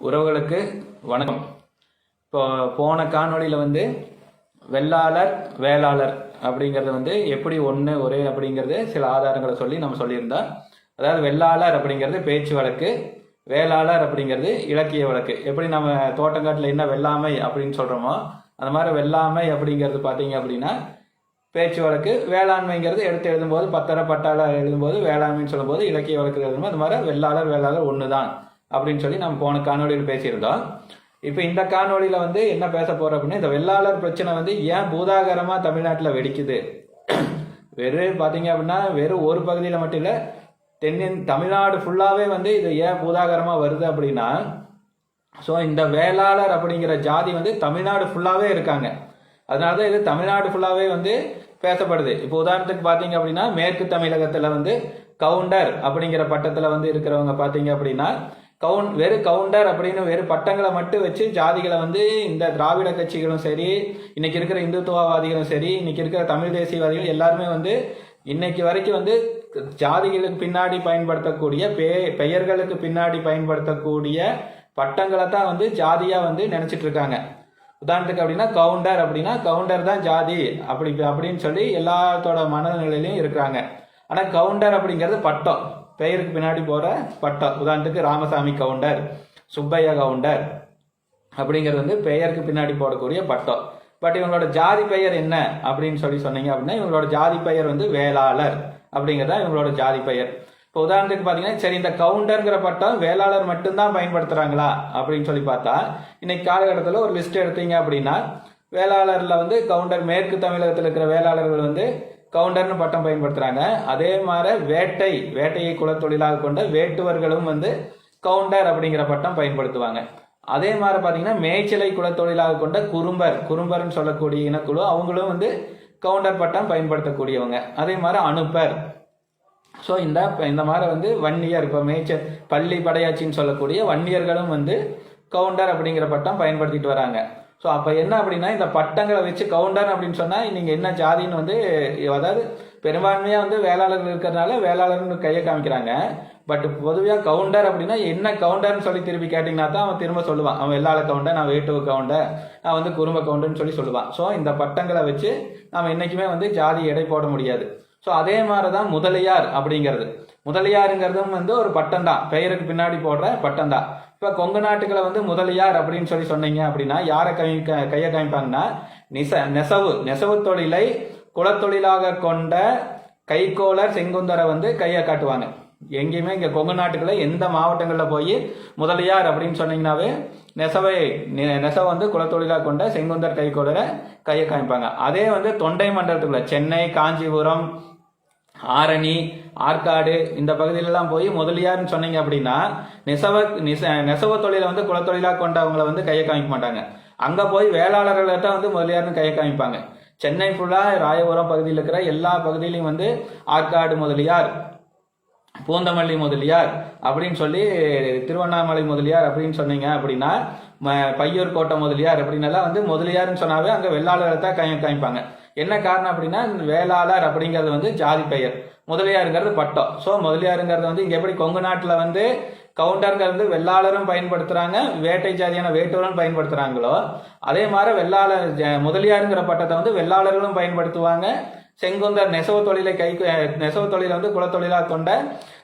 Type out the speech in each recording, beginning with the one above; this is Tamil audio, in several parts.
உறவுகளுக்கு வணக்கம். இப்போ போன காணொளியில் வந்து வெள்ளாளர் வேளாளர் அப்படிங்கிறது வந்து எப்படி ஒன்று ஒரே அப்படிங்கிறது சில ஆதாரங்களை சொல்லி நம்ம சொல்லியிருந்தோம் அதாவது வெள்ளாளர் அப்படிங்கிறது பேச்சு வழக்கு வேளாளர் அப்படிங்கிறது இலக்கிய வழக்கு. எப்படி நம்ம தோட்டங்காட்டில் என்ன வெள்ளாமை அப்படின்னு சொல்கிறோமோ அந்த மாதிரி வெள்ளாமை அப்படிங்கிறது பார்த்தீங்க அப்படின்னா பேச்சு வழக்கு வேளாண்மைங்கிறது எடுத்து எழுதும்போது பத்தரை பட்டாளர் எழுதும்போது வேளாண்மைன்னு சொல்லும்போது இலக்கிய வழக்கு எழுதும்போது அந்த மாதிரி வெள்ளாளர் வேளாளர் ஒன்று தான் அப்படின்னு சொல்லி நம்ம போன காணொலியில் பேசியிருந்தோம். இப்போ இந்த காணொலியில் வந்து என்ன பேச போகிறோம் அப்படின்னா இந்த வெள்ளாளர் பிரச்சனை வந்து ஏன் பூதாகரமாக தமிழ்நாட்டில் வெடிக்குது? வெறும் பார்த்தீங்க அப்படின்னா வெறும் ஒரு பகுதியில் மட்டும் இல்லை தென்னின் தமிழ்நாடு ஃபுல்லாகவே வந்து இது ஏன் பூதாகரமாக வருது அப்படின்னா ஸோ இந்த வேளாளர் அப்படிங்கிற ஜாதி வந்து தமிழ்நாடு ஃபுல்லாகவே இருக்காங்க. அதனால தான் இது தமிழ்நாடு ஃபுல்லாகவே வந்து பேசப்படுது. இப்போ உதாரணத்துக்கு பார்த்தீங்க அப்படின்னா மேற்கு தமிழகத்தில் வந்து கவுண்டர் அப்படிங்கிற பட்டத்தில் வந்து இருக்கிறவங்க பார்த்தீங்க அப்படின்னா கவுன் வெறும் கவுண்டர் அப்படின்னு வெறும் பட்டங்களை மட்டும் வச்சு ஜாதிகளை வந்து இந்த திராவிட கட்சிகளும் சரி இன்னைக்கு இருக்கிற இந்துத்துவவாதிகளும் சரி இன்னைக்கு இருக்கிற தமிழ் தேசியவாதிகள் எல்லாருமே வந்து இன்னைக்கு வரைக்கும் வந்து ஜாதிகளுக்கு பின்னாடி பயன்படுத்தக்கூடிய பே பெயர்களுக்கு பின்னாடி பயன்படுத்தக்கூடிய பட்டங்களை தான் வந்து ஜாதியாக வந்து நினச்சிட்டு இருக்காங்க. உதாரணத்துக்கு அப்படின்னா கவுண்டர் அப்படின்னா கவுண்டர் தான் ஜாதி அப்படி அப்படின்னு சொல்லி எல்லாத்தோட மனநிலையிலையும் இருக்கிறாங்க. ஆனால் கவுண்டர் அப்படிங்கிறது பட்டம். பெயருக்கு பின்னாடி போற பட்டம் உதாரணத்துக்கு ராமசாமி கவுண்டர் சுப்பையா கவுண்டர் அப்படிங்கிறது வந்து பெயருக்கு பின்னாடி போடக்கூடிய பட்டம் பட் இவங்களோட ஜாதி பெயர் என்ன அப்படின்னு சொல்லி சொன்னீங்க அப்படின்னா இவங்களோட ஜாதி பெயர் வந்து வேளாளர் அப்படிங்கிறது தான் இவங்களோட ஜாதி பெயர். இப்போ உதாரணத்துக்கு பார்த்தீங்கன்னா சரி இந்த கவுண்டர்ங்கிற பட்டம் வேளாளர் மட்டும்தான் பயன்படுத்துறாங்களா அப்படின்னு சொல்லி பார்த்தா இன்னைக்கு காலகட்டத்தில் ஒரு லிஸ்ட் எடுத்தீங்க அப்படின்னா வேளாளரில் வந்து கவுண்டர் மேற்கு தமிழகத்தில் இருக்கிற வேளாளர்கள் வந்து கவுண்டர்னு பட்டம் பயன்படுத்துறாங்க. அதே மாதிரி வேட்டை வேட்டையை குலத்தொழிலாக கொண்ட வேட்டுவர்களும் வந்து கவுண்டர் அப்படிங்கிற பட்டம் பயன்படுத்துவாங்க. அதே மாதிரி பார்த்தீங்கன்னா மேய்ச்சலை குலத்தொழிலாக கொண்ட குறும்பர் குறும்பர்னு சொல்லக்கூடிய இனக்குழு அவங்களும் வந்து கவுண்டர் பட்டம் பயன்படுத்தக்கூடியவங்க. அதே மாதிரி அனுப்பர். ஸோ இந்த இந்த மாதிரி வந்து வன்னியர் இப்போ மேய்ச்ச பள்ளி படையாச்சின்னு சொல்லக்கூடிய வன்னியர்களும் வந்து கவுண்டர் அப்படிங்கிற பட்டம் பயன்படுத்திட்டு வராங்க. ஸோ அப்போ என்ன அப்படின்னா இந்த பட்டங்களை வச்சு கவுண்டர் அப்படின்னு சொன்னால் நீங்கள் என்ன ஜாதின்னு வந்து அதாவது பெரும்பான்மையாக வந்து வேளாளர்கள் இருக்கிறதுனால வேளாளர்னு கையை காமிக்கிறாங்க. பட் பொதுவாக கவுண்டர் அப்படின்னா என்ன கவுண்டர்னு சொல்லி திருப்பி கேட்டிங்கன்னா தான் அவன் திரும்ப சொல்லுவான். அவன் வெள்ளாள கவுண்டர் நான் வேட்டுவ கவுண்டர் நான் வந்து குறும்ப கவுண்டர்னு சொல்லி சொல்லுவான். ஸோ இந்த பட்டங்களை வச்சு நம்ம என்றைக்குமே வந்து ஜாதி எடை போட முடியாது. ஸோ அதே மாதிரி தான் முதலியார் அப்படிங்கிறது. முதலியாருங்கிறதும் வந்து ஒரு பட்டம் தான். பெயருக்கு பின்னாடி போடுற பட்டம் தான். இப்போ கொங்கு நாட்டுகளை வந்து முதலியார் அப்படின்னு சொல்லி சொன்னீங்க அப்படின்னா யாரை கை கையை காமிப்பாங்கன்னா நிச நெசவு நெசவு தொழிலை குலத்தொழிலாக கொண்ட கைகோளர் செங்குந்தரை வந்து கையை காட்டுவாங்க. எங்கேயுமே இங்கே கொங்கு நாட்டுக்குள்ள எந்த மாவட்டங்களில் போய் முதலியார் அப்படின்னு சொன்னீங்கன்னாவே நெசவை நெ- நெசவு வந்து குலத்தொழிலாக கொண்ட செங்குந்தர் கைகோளரை கையை காமிப்பாங்க. அதே வந்து தொண்டை மண்டலத்துக்குள்ள சென்னை காஞ்சிபுரம் ஆரணி ஆற்காடு இந்த பகுதியிலலாம் போய் முதலியார்னு சொன்னீங்க அப்படின்னா நெசவ நெச- நெசவு தொழிலை வந்து குலத்தொழிலாக கொண்டவங்களை வந்து கையை காமிக்க மாட்டாங்க. அங்கே போய் வேளாளர்களை தான் வந்து முதலியார்னு கையை காமிப்பாங்க. சென்னை ஃபுல்லாக ராயபுரம் பகுதியில் இருக்கிற எல்லா பகுதியிலையும் வந்து ஆற்காடு முதலியார் பூந்தமல்லி முதலியார் அப்படின்னு சொல்லி திருவண்ணாமலை முதலியார் அப்படின்னு சொன்னீங்க அப்படின்னா ம- பையூர் கோட்டை முதலியார் அப்படின்னெல்லாம் வந்து முதலியார்னு சொன்னாவே அங்கே வெள்ளாளர்களை தான் காமிப்பாங்க. என்ன காரணம் அப்படின்னா வேளாளர் அப்படிங்கிறது வந்து ஜாதி பெயர். முதலியாருங்கிறது பட்டம். ஸோ முதலியாருங்கிறது வந்து இங்கே எப்படி கொங்கு நாட்டில் வந்து கவுண்டருங்கிறது வெள்ளாளரும் பயன்படுத்துகிறாங்க வேட்டை ஜாதியான வேட்டூரும் பயன்படுத்துகிறாங்களோ அதே மாதிரி வெள்ளாளர் ஜ- முதலியாருங்கிற பட்டத்தை வந்து வெள்ளாளர்களும் பயன்படுத்துவாங்க. செங்குந்தர் நெசவு தொழிலை கை நெசவு தொழிலை வந்து குலத்தொழிலாக கொண்ட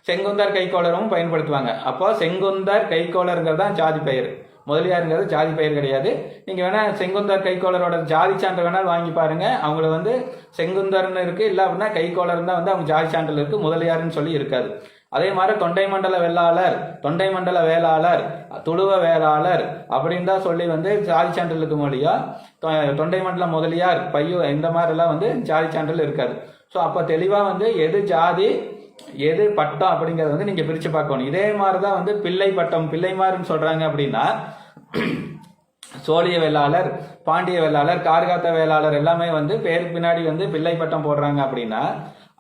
செங்குந்தர் கைக்கோளரும் பயன்படுத்துவாங்க. அப்போ செங்குந்தர் கைக்கோளருங்கிறது தான் ஜாதி பெயர். முதலியாருங்கிறது ஜாதி பெயர் கிடையாது. நீங்க வேணா செங்குந்தர் கைக்கோளரோட ஜாதி சான்று வேணாலும் வாங்கி பாருங்க. அவங்கள வந்து செங்குந்தர்னு இருக்கு. இல்ல அப்படின்னா கைக்கோளர் தான் வந்து அவங்க ஜாதி சான்றில் இருக்கு. முதலியாருன்னு சொல்லி இருக்காது. அதே மாதிரி தொண்டை மண்டல வெள்ளாளர் தொண்டை மண்டல வேளாளர் துளுவ வேளாளர் அப்படின்னு தான் சொல்லி வந்து ஜாதி சான்றில் இருக்க மொழியா. தொ- தொண்டை மண்டல முதலியார் பையோ இந்த மாதிரிலாம் வந்து ஜாதி சான்றில் இருக்காது. ஸோ அப்போ தெளிவாக வந்து எது ஜாதி எது பட்டம் அப்படிங்கறத வந்து நீங்க பிரிச்சு பார்க்கணும். இதே மாதிரி தான் வந்து பிள்ளை பட்டம் பிள்ளைமாருன்னு சொல்றாங்க அப்படின்னா சோழிய வேளாளர் பாண்டிய வேளாளர் கார்காத்த வேளாளர் எல்லாமே வந்து பேருக்கு பின்னாடி வந்து பிள்ளை பட்டம் போடுறாங்க அப்படின்னா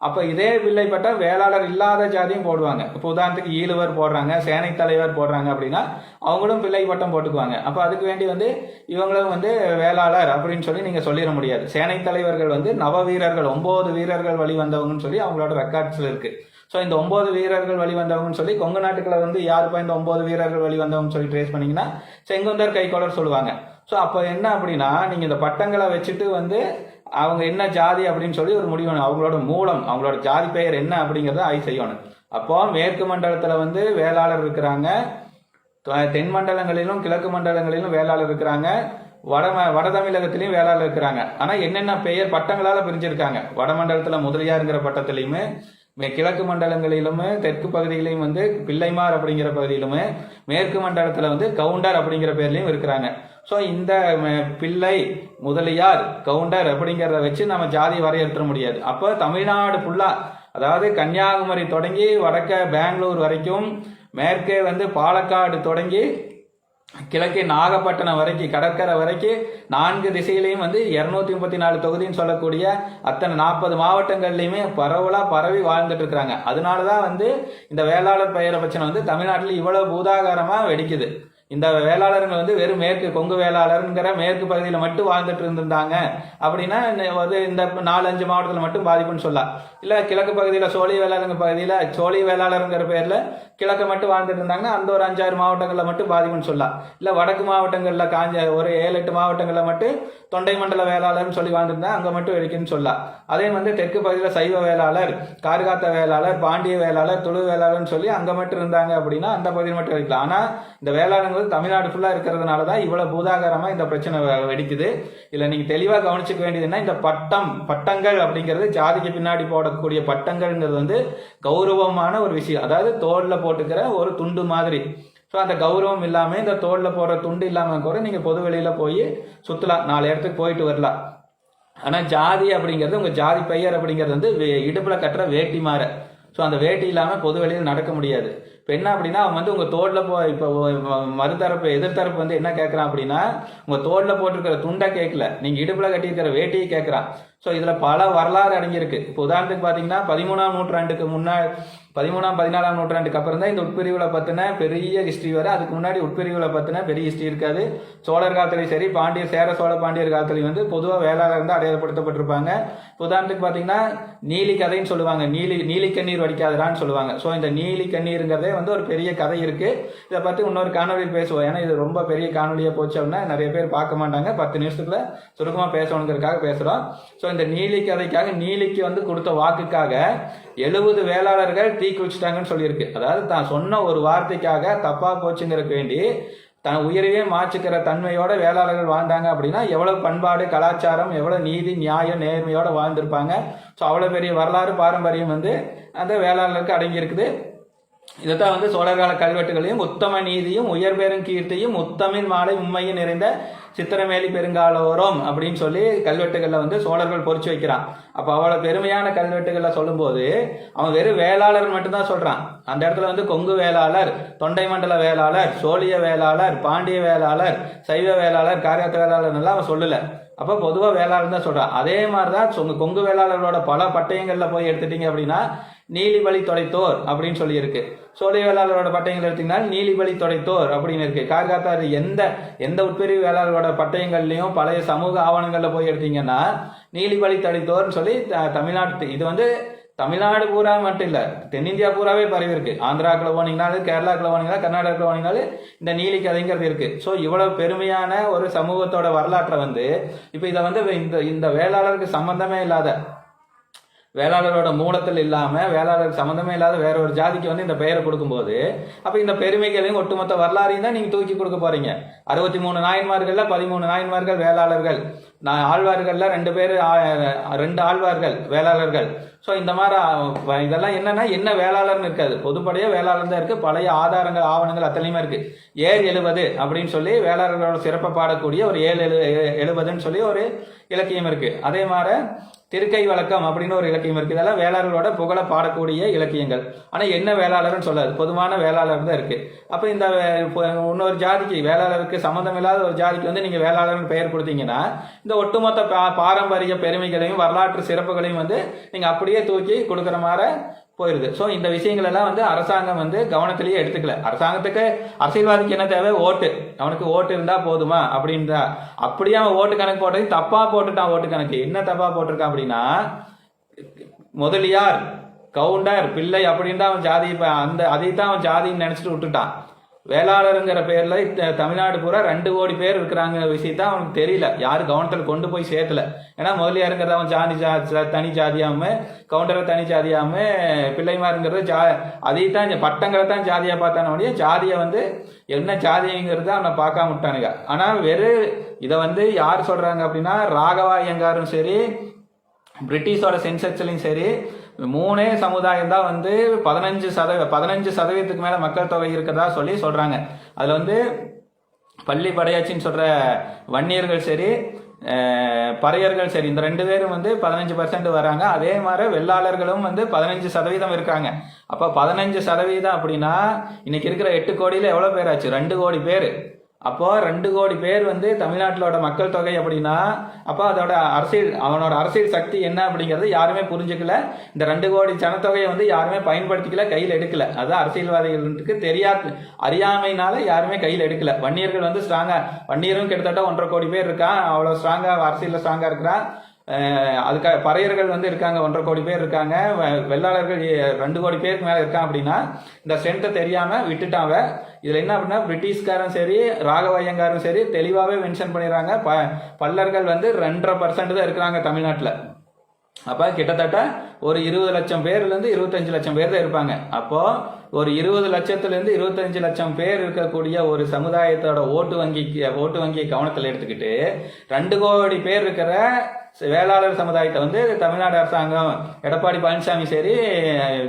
அப்ப இதே பிள்ளை பட்டம் வேளாளர் இல்லாத ஜாதியும் போடுவாங்க. இப்போ உதாரணத்துக்கு ஈழுவர் போடுறாங்க சேனை தலைவர் போடுறாங்க அப்படின்னா அவங்களும் பிள்ளை பட்டம் போட்டுக்குவாங்க. அப்ப அதுக்கு வேண்டி வந்து இவங்களும் வந்து வேளாளர் அப்படின்னு சொல்லி நீங்க சொல்லிட முடியாது. சேனை தலைவர்கள் வந்து நவ வீரர்கள் ஒன்பது வீரர்கள் வழி வந்தவங்கன்னு சொல்லி அவங்களோட ரெக்கார்ட்ஸ்ல இருக்கு. ஸோ இந்த ஒன்பது வீரர்கள் வழி வந்தவங்கன்னு சொல்லி கொங்கு நாட்டுக்களை வந்து யாருப்பா இந்த ஒன்பது வீரர்கள் வழி வந்தவங்கன்னு சொல்லி ட்ரேஸ் பண்ணீங்கன்னா செங்குந்தர் கைக்கோளர் சொல்லுவாங்க. ஸோ அப்போ என்ன அப்படின்னா நீங்கள் இந்த பட்டங்களை வச்சுட்டு வந்து அவங்க என்ன ஜாதி அப்படின்னு சொல்லி ஒரு முடிவு அவங்களோட மூலம் அவங்களோட ஜாதி பெயர் என்ன அப்படிங்கிறத ஆய்வு செய்யணும். அப்போ மேற்கு மண்டலத்தில் வந்து வேளாளர் இருக்கிறாங்க. தென் மண்டலங்களிலும் கிழக்கு மண்டலங்களிலும் வேளாளர் இருக்கிறாங்க. வட வட தமிழகத்திலையும் வேளாளர் இருக்கிறாங்க. ஆனால் என்னென்ன பெயர் பட்டங்களால் பிரிஞ்சிருக்காங்க. வட மண்டலத்துல முதலியாருங்கிற பட்டத்திலையுமே கிழக்கு மண்டலங்களிலுமே தெற்கு பகுதியிலையும் வந்து பிள்ளைமார் அப்படிங்கிற பகுதியிலுமே மேற்கு மண்டலத்தில் வந்து கவுண்டர் அப்படிங்கிற பேர்லையும் இருக்கிறாங்க. ஸோ இந்த பிள்ளை முதலியார் கவுண்டர் அப்படிங்கிறத வச்சு நம்ம ஜாதி வரையறுத்த முடியாது. அப்போ தமிழ்நாடு ஃபுல்லாக அதாவது கன்னியாகுமரி தொடங்கி வடக்க பெங்களூர் வரைக்கும் மேற்கே வந்து பாலக்காடு தொடங்கி கிழக்கே நாகப்பட்டினம் வரைக்கும் கடற்கரை வரைக்கும் நான்கு திசையிலையும் வந்து இரநூத்தி முப்பத்தி நாலு தொகுதின்னு சொல்லக்கூடிய அத்தனை நாற்பது மாவட்டங்கள்லையுமே பரவலாக பரவி வாழ்ந்துட்டு இருக்கிறாங்க. அதனாலதான் வந்து இந்த வேளாளர் பெயரை பிரச்சனை வந்து தமிழ்நாட்டில் இவ்வளோ பூதாகாரமாக வெடிக்குது. இந்த வேளாளர்கள் வந்து வெறும் மேற்கு கொங்கு வேளாளருங்கிற மேற்கு பகுதியில் மட்டும் வாழ்ந்துட்டு இருந்திருந்தாங்க. அப்படின்னா இந்த- வந்து இந்த நாலு அஞ்சு மாவட்டத்தில் மட்டும் பாதிப்புன்னு சொல்லலாம் இல்லை கிழக்கு பகுதியில் சோழி வேளாளருங்க பகுதியில் சோழி வேளாளருங்கிற பேரில் கிழக்கு மட்டும் வாழ்ந்துட்டு இருந்தாங்கன்னா அந்த ஒரு அஞ்சாறு மாவட்டங்களில் மட்டும் பாதிப்புன்னு சொல்லலாம் இல்லை வடக்கு மாவட்டங்களில் காஞ்ச ஒரு ஏழு எட்டு மாவட்டங்களில் மட்டும் தொண்டை மண்டல வேளாளர்னு சொல்லி வாழ்ந்துருந்தா அங்கே மட்டும் வெடிக்குன்னு சொல்லலாம் அதே வந்து தெற்கு பகுதியில் சைவ வேளாளர் கார்காத்த வேளாளர் பாண்டிய வேளாளர் துளு வேளாளர்னு சொல்லி அங்கே மட்டும் இருந்தாங்க அப்படின்னா அந்த பகுதியில் மட்டும் வெடிக்கலாம். ஆனால் இந்த வேளாளர்கள் தமிழ்நாடு ஃபுல்லாக இருக்கிறதுனால தான் இவ்வளோ பூதாகரமாக இந்த பிரச்சனை வெடிக்குது. இதில் நீங்கள் தெளிவாக கவனிச்சுக்க வேண்டியதுன்னா இந்த பட்டம் பட்டங்கள் அப்படிங்கிறது ஜாதிக்கு பின்னாடி போடக்கூடிய பட்டங்கள்ங்கிறது வந்து கௌரவமான ஒரு விஷயம். அதாவது தோளில் போட்டுக்கிற ஒரு துண்டு மாதிரி. ஸோ அந்த கௌரவம் இல்லாமல் இந்த தோளில் போடுற துண்டு இல்லாமல் கூட நீங்கள் பொது வெளியில் போய் சுற்றலாம் நாலு இடத்துக்கு போயிட்டு வரலாம். ஆனால் ஜாதி அப்படிங்கிறது உங்கள் ஜாதி பெயர் அப்படிங்கிறது வந்து வே- கட்டுற வேட்டி மாற. ஸோ அந்த வேட்டி இல்லாமல் பொது வெளியில் நடக்க முடியாது. இப்போ என்ன அப்படின்னா அவன் வந்து உங்கள் தோட்டில் போ இப்போ மறுதரப்பு எதிர்த்தரப்பு வந்து என்ன கேட்குறான் அப்படின்னா உங்கள் தோட்டில் போட்டிருக்கிற துண்டை கேட்கல நீங்கள் இடுப்பில் கட்டியிருக்கிற வேட்டியை கேட்குறான் ஸோ இதில் பல வரலாறு அடங்கியிருக்கு. இப்போ உதாரணத்துக்கு பார்த்தீங்கன்னா பதிமூணாம் நூற்றாண்டுக்கு முன்னா பதிமூணாம் பதினாலாம் நூற்றாண்டுக்கு அப்புறம் தான் இந்த உட்பிரிவில் பற்றின பெரிய ஹிஸ்ட்ரி வரும். அதுக்கு முன்னாடி உட்பிரிவில் பற்றின பெரிய ஹிஸ்ட்ரி இருக்காது. சோழர் காலத்துலேயும் சரி பாண்டியர் சேர சோழ பாண்டியர் காலத்துலேயும் வந்து பொதுவாக வேளாளர் வந்து அடையாளப்படுத்தப்பட்டிருப்பாங்க. உதாரணத்துக்கு பார்த்தீங்கன்னா நீலி கதைன்னு சொல்லுவாங்க. நீலி நீலி கண்ணீர் வடிக்காதடான்னு சொல்லுவாங்க. ஸோ இந்த நீலி கண்ணீருங்கிறதே வந்து ஒரு பெரிய கதை இருக்குது இதை பற்றி இன்னொரு காணொலியில் பேசுவோம். ஏன்னா இது ரொம்ப பெரிய காணொலியாக போச்சு அப்படின்னா நிறைய பேர் பார்க்க மாட்டாங்க. பத்து நிமிஷத்துக்குள்ள சுருக்கமாக பேசணுங்கிறதுக்காக பேசுகிறோம் ஸோ இந்த நீலி கதைக்காக நீலிக்கு வந்து கொடுத்த வாக்குக்காக எழுபது வேளாளர்கள் தீ குளிச்சிட்டாங்கன்னு சொல்லியிருக்கு. அதாவது தான் சொன்ன ஒரு வார்த்தைக்காக தப்பா போச்சுங்கிறக்கு வேண்டி தன் உயிரையே மாச்சுக்கிற தன்மையோட வேளாளர்கள் வாழ்ந்தாங்க அப்படின்னா எவ்வளவு பண்பாடு கலாச்சாரம் எவ்வளவு நீதி நியாயம் நேர்மையோட வாழ்ந்திருப்பாங்க. ஸோ அவ்வளோ பெரிய வரலாறு பாரம்பரியம் வந்து அந்த வேளாளருக்கு அடங்கி இருக்குது இதைத்தான் வந்து சோழர்கால கல்வெட்டுகளையும் உத்தம நீதியும் உயர்பெரும் கீர்த்தியும் உத்தமின் மாலை உண்மையும் நிறைந்த சித்திரமேலி பெருங்காலோரம் அப்படின்னு சொல்லி கல்வெட்டுகளில் வந்து சோழர்கள் பொறிச்சு வைக்கிறான். அப்போ அவ்வளோ பெருமையான கல்வெட்டுகளில் சொல்லும்போது அவன் வெறும் வேளாளர் மட்டும்தான் சொல்கிறான் அந்த இடத்துல வந்து கொங்கு வேளாளர் தொண்டை மண்டல வேளாளர் சோழிய வேளாளர் பாண்டிய வேளாளர் சைவ வேளாளர் காரியத்த வேளாளர் எல்லாம் அவன் சொல்லலை. அப்போ பொதுவாக வேளாளர் தான் சொல்கிறான் அதே மாதிரி தான் கொங்கு வேளாளர்களோட பல பட்டயங்களில் போய் எடுத்துட்டீங்க அப்படின்னா நீலிபலி தொலைத்தோர் அப்படின்னு சொல்லி இருக்கு வேளாளரோட பட்டயங்கள் எடுத்தீங்கன்னா நீலிபலி தொலைத்தோர் அப்படின்னு இருக்கு. கார்காத்தார் எந்த எந்த உட்பிரிவு வேளாளரோட பட்டயங்கள்லையும் பழைய சமூக ஆவணங்களில் போய் எடுத்தீங்கன்னா நீலிபலி தொலைத்தோர்னு சொல்லி தமிழ்நாட்டு இது வந்து தமிழ்நாடு பூரா மட்டும் இல்லை தென்னிந்தியா பூராவே பரவி இருக்கு. ஆந்திராக்குள்ள போனீங்கனாலும் கேரளாக்குள்ள போனீங்கன்னா கர்நாடகாக்குள்ள போனீங்கனாலும் இந்த நீலி கதைங்கிறது இருக்கு. ஸோ இவ்வளவு பெருமையான ஒரு சமூகத்தோட வரலாற்றை வந்து இப்போ இதை வந்து இந்த இந்த வேளாளருக்கு சம்பந்தமே இல்லாத வேளாளரோட மூலத்தில் இல்லாமல் வேளாளர் சம்மந்தமே இல்லாத வேற ஒரு ஜாதிக்கு வந்து இந்த பெயரை கொடுக்கும்போது அப்போ இந்த பெருமைகளையும் ஒட்டுமொத்த வரலாறையும் தான் நீங்கள் தூக்கி கொடுக்க போறீங்க. அறுபத்தி மூணு நாயன்மார்கள்ல பதிமூணு நாயன்மார்கள் வேளாளர்கள். நான் ஆழ்வார்கள்ல ரெண்டு பேர் ரெண்டு ஆழ்வார்கள் வேளாளர்கள். ஸோ இந்த மாதிரி இதெல்லாம் என்னன்னா என்ன வேளாளர்னு இருக்காது. பொதுப்படையாக வேளாளர் தான் இருக்குது பழைய ஆதாரங்கள் ஆவணங்கள் அத்தனையுமே இருக்குது ஏர் எழுபது அப்படின்னு சொல்லி வேளாளர்களோட சிறப்பை பாடக்கூடிய ஒரு ஏழு எழு எழுபதுன்னு சொல்லி ஒரு இலக்கியம் இருக்குது அதே மாதிரி திருக்கை வழக்கம் அப்படின்னு ஒரு இலக்கியம் இருக்குது இதெல்லாம் வேளாளர்களோட புகழ பாடக்கூடிய இலக்கியங்கள். ஆனால் என்ன வேளாளர்னு சொல்லாது. பொதுவான வேளாளர் தான் இருக்குது அப்போ இந்த வே- இப்போ இன்னொரு ஜாதிக்கு வேளாளருக்கு சம்மந்தம் இல்லாத ஒரு ஜாதிக்கு வந்து நீங்கள் வேளாளர்னு பெயர் கொடுத்தீங்கன்னா இந்த ஒட்டுமொத்த பா- பாரம்பரிய பெருமைகளையும் வரலாற்று சிறப்புகளையும் வந்து நீங்கள் அப்படியே தூக்கி கொடுக்குற மாதிரி போயிருது. ஸோ இந்த விஷயங்கள் எல்லாம் வந்து அரசாங்கம் வந்து கவனத்திலேயே எடுத்துக்கல. அரசாங்கத்துக்கு அரசியல்வாதிக்கு என்ன தேவை? ஓட்டு. அவனுக்கு ஓட்டு இருந்தால் போதுமா? அப்படின்றா. அப்படியே அவன் ஓட்டு கணக்கு போட்டது தப்பாக போட்டுட்டான் ஓட்டு கணக்கு. என்ன தப்பாக போட்டிருக்கான் அப்படின்னா முதலியார் கவுண்டர் பிள்ளை அப்படின்னு தான் அவன் ஜாதி அந்த அதை தான் அவன் ஜாதின்னு நினச்சிட்டு விட்டுட்டான். வேளாளருங்கிற பேரில் தமிழ்நாடு பூரா ரெண்டு கோடி பேர் இருக்கிறாங்க விஷயத்த அவனுக்கு தெரியல. யார் கவுண்டர் கொண்டு போய் சேர்த்தல ஏன்னா முதலியாருங்கிறத அவன் ஜாதி ஜா தனி ஜாதியாமல் கவுண்டரை தனி ஜாதியாமல் பிள்ளைமாருங்கிறது ஜா அதை தான் பட்டங்களை தான் ஜாதியாக பார்த்தான ஒழிய ஜாதியை வந்து என்ன ஜாதிங்கிறத அவனை பார்க்காம விட்டானுங்க. ஆனால் வெறும் இதை வந்து யார் சொல்கிறாங்க அப்படின்னா ராகவா ஐயங்காரும் சரி பிரிட்டிஷோட சென்செக்ஸ்லையும் சரி மூணே சமுதாயம் தான் வந்து பதினஞ்சு சதவீத பதினஞ்சு சதவீதத்துக்கு மேலே மக்கள் தொகை இருக்கிறதா சொல்லி சொல்கிறாங்க அதில் வந்து பள்ளி படையாச்சின்னு சொல்கிற வன்னியர்கள் சரி பறையர்கள் சரி இந்த ரெண்டு பேரும் வந்து பதினஞ்சு பர்சன்ட் வராங்க. அதே மாதிரி வெள்ளாளர்களும் வந்து பதினஞ்சு சதவீதம் இருக்காங்க. அப்போ பதினஞ்சு சதவீதம் அப்படின்னா இன்னைக்கு இருக்கிற எட்டு கோடியில் எவ்வளோ பேர் ஆச்சு? ரெண்டு கோடி பேர். அப்போ ரெண்டு கோடி பேர் வந்து தமிழ்நாட்டிலோட மக்கள் தொகை அப்படின்னா அப்போ அதோட அரசியல் அவனோட அரசியல் சக்தி என்ன அப்படிங்கிறது யாருமே புரிஞ்சுக்கல. இந்த ரெண்டு கோடி ஜனத்தொகையை வந்து யாருமே பயன்படுத்திக்கல கையில் எடுக்கல. அதுதான் அரசியல்வாதிகளுக்கு தெரியாது அறியாமைனால யாருமே கையில் எடுக்கல. வன்னியர்கள் வந்து ஸ்ட்ராங்காக வன்னியரும் கிட்டத்தட்ட ஒன்றரை கோடி பேர் இருக்கான். அவ்வளோ ஸ்ட்ராங்காக அரசியலில் ஸ்ட்ராங்காக இருக்கிறான். அதுக்காக பறையர்கள் வந்து இருக்காங்க ஒன்றரை கோடி பேர் இருக்காங்க. வெள்ளாளர்கள் ரெண்டு கோடி பேருக்கு மேலே இருக்கான் அப்படின்னா இந்த ஸ்ட்ரென்த்தை தெரியாமல் விட்டுட்டாங்க இதில் என்ன அப்படின்னா பிரிட்டிஷ்காரன் சரி ராகவையங்காரும் சரி தெளிவாகவே மென்ஷன் பண்ணிடுறாங்க. ப பல்லர்கள் வந்து ரெண்டரை பர்சன்ட் தான் இருக்கிறாங்க தமிழ்நாட்டில். அப்போ கிட்டத்தட்ட ஒரு இருபது லட்சம் பேர்லேருந்து இருபத்தஞ்சு லட்சம் பேர் தான் இருப்பாங்க. அப்போது ஒரு இருபது லட்சத்துலேருந்து இருபத்தஞ்சு லட்சம் பேர் இருக்கக்கூடிய ஒரு சமுதாயத்தோட ஓட்டு வங்கிக்கு ஓட்டு வங்கியை கவனத்தில் எடுத்துக்கிட்டு ரெண்டு கோடி பேர் இருக்கிற வேளாளர் சமுதாயத்தை வந்து தமிழ்நாடு அரசாங்கம் எடப்பாடி பழனிசாமி சரி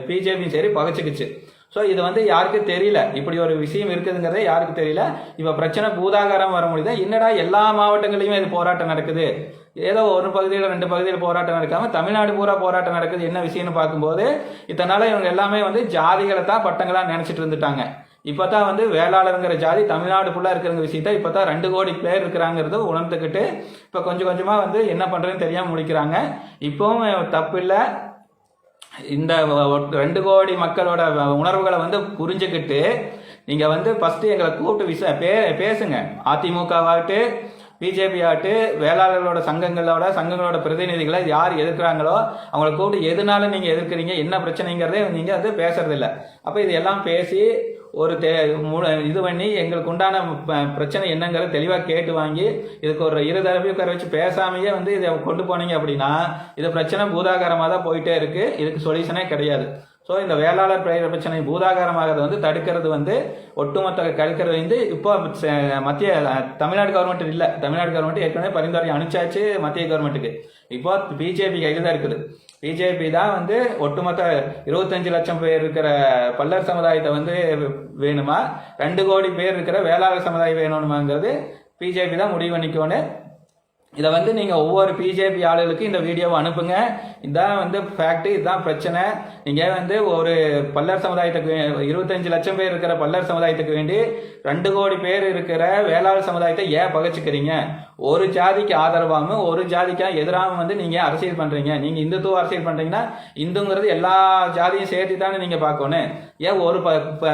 பிஜேபியும் சரி பகைச்சிக்கிச்சு. ஸோ இது வந்து யாருக்கு தெரியல? இப்படி ஒரு விஷயம் இருக்குதுங்கிறதே யாருக்கு தெரியல? இப்போ பிரச்சனை பூதாகாரம் வர முடியுது. என்னடா எல்லா மாவட்டங்களையுமே இது போராட்டம் நடக்குது? ஏதோ ஒரு பகுதியில் ரெண்டு பகுதியில் போராட்டம் நடக்காமல் தமிழ்நாடு பூரா போராட்டம் நடக்குது. என்ன விஷயம்னு பார்க்கும்போது இதனால இவங்க எல்லாமே வந்து ஜாதிகளை தான் பட்டங்களாக நினச்சிட்டு இருந்துட்டாங்க. இப்பதான் வந்து வேளாளருங்கிற ஜாதி தமிழ்நாடு ஃபுல்லாக இருக்கிற விஷயத்த இப்பதான் ரெண்டு கோடி பேர் இருக்கிறாங்கிறத உணர்ந்துக்கிட்டு இப்போ கொஞ்சம் கொஞ்சமாக வந்து என்ன பண்ணுறதுன்னு தெரியாமல் முடிக்கிறாங்க. இப்போவும் தப்பு இல்லை இந்த ரெண்டு கோடி மக்களோட உணர்வுகளை வந்து புரிஞ்சுக்கிட்டு நீங்கள் வந்து ஃபஸ்ட்டு எங்களை கூப்பிட்டு விச பே பேசுங்க. அதிமுகவாகட்டு பிஜேபி ஆட்டு வேளாளர்களோட சங்கங்களோட சங்கங்களோட பிரதிநிதிகளை யார் எதிர்க்கிறாங்களோ அவங்கள கூப்பிட்டு எதனால நீங்கள் எதிர்க்கிறீங்க என்ன பிரச்சனைங்கிறதே நீங்கள் அது பேசுறதில்ல. அப்போ இது எல்லாம் பேசி ஒரு தே மு- இது பண்ணி எங்களுக்கு உண்டான ப- பிரச்சனை என்னங்கிறத தெளிவாக கேட்டு வாங்கி இதுக்கு ஒரு இரு தரப்பையும் உட்கார வச்சு பேசாமையே வந்து இதை கொண்டு போனீங்க அப்படின்னா இது பிரச்சனை பூதாகரமாக தான் போயிட்டே இருக்குது இதுக்கு சொல்யூஷனே கிடையாது. ஸோ இந்த வேளாளர் பெயர் பிரச்சனை பூதாகாரமாகிறது வந்து தடுக்கிறது வந்து ஒட்டுமொத்த கழிக்கிறது வந்து இப்போ மத்திய தமிழ்நாடு கவர்மெண்ட் இல்லை. தமிழ்நாடு கவர்மெண்ட் ஏற்கனவே பரிந்துரை அனுப்பிச்சாச்சு மத்திய கவர்மெண்ட்டுக்கு இப்போ பிஜேபி கையில் தான் இருக்குது. பிஜேபி தான் வந்து ஒட்டுமொத்த இருபத்தஞ்சு லட்சம் பேர் இருக்கிற பல்லர் சமுதாயத்தை வந்து வேணுமா? ரெண்டு கோடி பேர் இருக்கிற வேளாளர் சமுதாயம் வேணுமாங்கிறது பிஜேபி தான் முடிவு பண்ணிக்கோன்னு இதை வந்து நீங்கள் ஒவ்வொரு பிஜேபி ஆளுகளுக்கும் இந்த வீடியோவை அனுப்புங்க. இதான் வந்து ஃபேக்ட் இதுதான் பிரச்சனை. நீங்கள் வந்து ஒரு பல்லர் சமுதாயத்துக்கு இருபத்தஞ்சு லட்சம் பேர் இருக்கிற பல்லர் சமுதாயத்துக்கு வேண்டி ரெண்டு கோடி பேர் இருக்கிற வேளாளர் சமுதாயத்தை ஏன் பகைச்சுக்கிறீங்க? ஒரு ஜாதிக்கு ஆதரவாகவும் ஒரு ஜாதிக்காக எதிராகவும் வந்து நீங்கள் அரசியல் பண்ணுறீங்க நீங்கள் இந்துத்துவ அரசியல் பண்ணுறீங்கன்னா இந்துங்கிறது எல்லா ஜாதியும் சேர்த்து தானே நீங்கள் பார்க்கணும். ஏன் ஒரு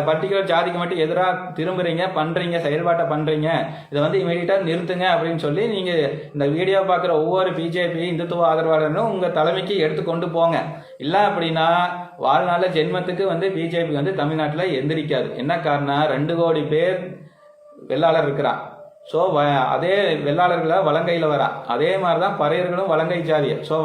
பர்டிகுலர் ஜாதிக்கு மட்டும் எதிராக திரும்புறீங்க பண்ணுறீங்க செயல்பாட்டை பண்ணுறீங்க இதை வந்து இமீடியட்டாக நிறுத்துங்க அப்படின்னு சொல்லி நீங்கள் இந்த வீடியோ பார்க்குற ஒவ்வொரு பிஜேபி இந்துத்துவ ஆதரவாளர்களும் உங்கள் தலைமைக்கு எடுத்து கொண்டு போங்க. இல்லை அப்படின்னா வாழ்நாளில் ஜென்மத்துக்கு வந்து பிஜேபி வந்து தமிழ்நாட்டில் எந்திரிக்காது. என்ன காரணம் ரெண்டு கோடி பேர் வெள்ளாளர் இருக்கிறான். ஸோ அதே வெள்ளாளர்களை வலங்கையில் வரா அதே மாதிரி தான் பறையர்களும் வலங்கை ஜாதியை. ஸோ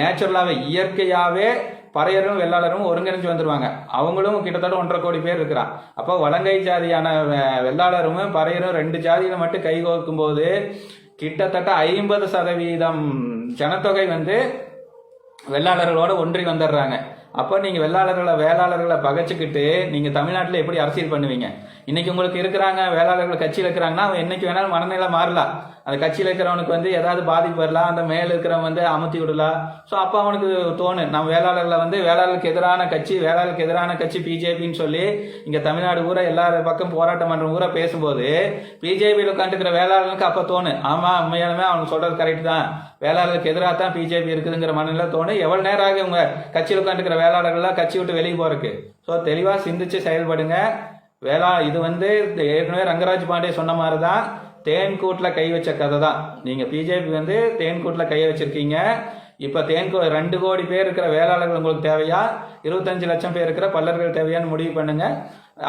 நேச்சுரலாகவே இயற்கையாகவே பறையரும் வெள்ளாளரும் ஒருங்கிணைஞ்சு வந்துருவாங்க. அவங்களும் கிட்டத்தட்ட ஒன்றரை கோடி பேர் இருக்கிறான். அப்போ வலங்கை ஜாதியான வெள்ளாளரும் பறையரும் ரெண்டு ஜாதியில மட்டும் கைகோர்க்கும் போது கிட்டத்தட்ட ஐம்பது சதவீதம் ஜனத்தொகை வந்து வெள்ளாளர்களோட ஒன்றி வந்துடுறாங்க. அப்போ நீங்கள் வெள்ளாளர்களை வேளாளர்களை பகைச்சிக்கிட்டு நீங்கள் தமிழ்நாட்டில் எப்படி அரசியல் பண்ணுவீங்க? இன்னைக்கு உங்களுக்கு இருக்கிறாங்க வேளாளர்கள் கட்சியில் இருக்கிறாங்கன்னா அவன் என்றைக்கு வேணாலும் மனநிலை மாறலாம் அந்த கட்சியில் இருக்கிறவனுக்கு வந்து ஏதாவது பாதிப்பு வரலாம் அந்த மேல் இருக்கிறவன் வந்து அமுத்தி விடலாம் ஸோ அப்போ அவனுக்கு தோணு. நம்ம வேளாளர்களை வந்து வேளாளருக்கு எதிரான கட்சி வேளாளருக்கு எதிரான கட்சி பிஜேபின்னு சொல்லி இங்கே தமிழ்நாடு ஊரா எல்லா பக்கம் போராட்டம் பண்ணுற ஊரா பேசும்போது பிஜேபியில் உட்காந்துக்கிற வேளாளர்களுக்கு அப்போ தோணும் ஆமாம் உண்மையாலுமே அவனுக்கு சொல்கிறது கரெக்ட் தான். வேளாளருக்கு எதிராக தான் பிஜேபி இருக்குதுங்கிற மனநிலை தோணு. எவ்வளோ நேரம் ஆகும் உங்கள் கட்சியில் உட்காந்துக்கிற மேலாளர்கள்லாம் கட்சி விட்டு வெளியே போறதுக்கு. ஸோ தெளிவாக சிந்திச்சு செயல்படுங்க. வேளா இது வந்து ஏற்கனவே ரங்கராஜ் பாண்டே சொன்ன மாதிரி தான் தேன்கூட்டில் கை வச்ச கதை தான். நீங்கள் பிஜேபி வந்து தேன்கூட்டில் கை வச்சுருக்கீங்க. இப்போ தேன்கோ ரெண்டு கோடி பேர் இருக்கிற வேளாளர்கள் உங்களுக்கு தேவையா? இருபத்தஞ்சு லட்சம் பேர் இருக்கிற பல்லர்கள் தேவையான்னு முடிவு பண்ணுங்க.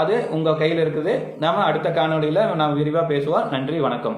அது உங்கள் கையில் இருக்குது. நாம் அடுத்த காணொளியில் நாம் விரிவாக பேசுவோம். நன்றி வணக்கம்.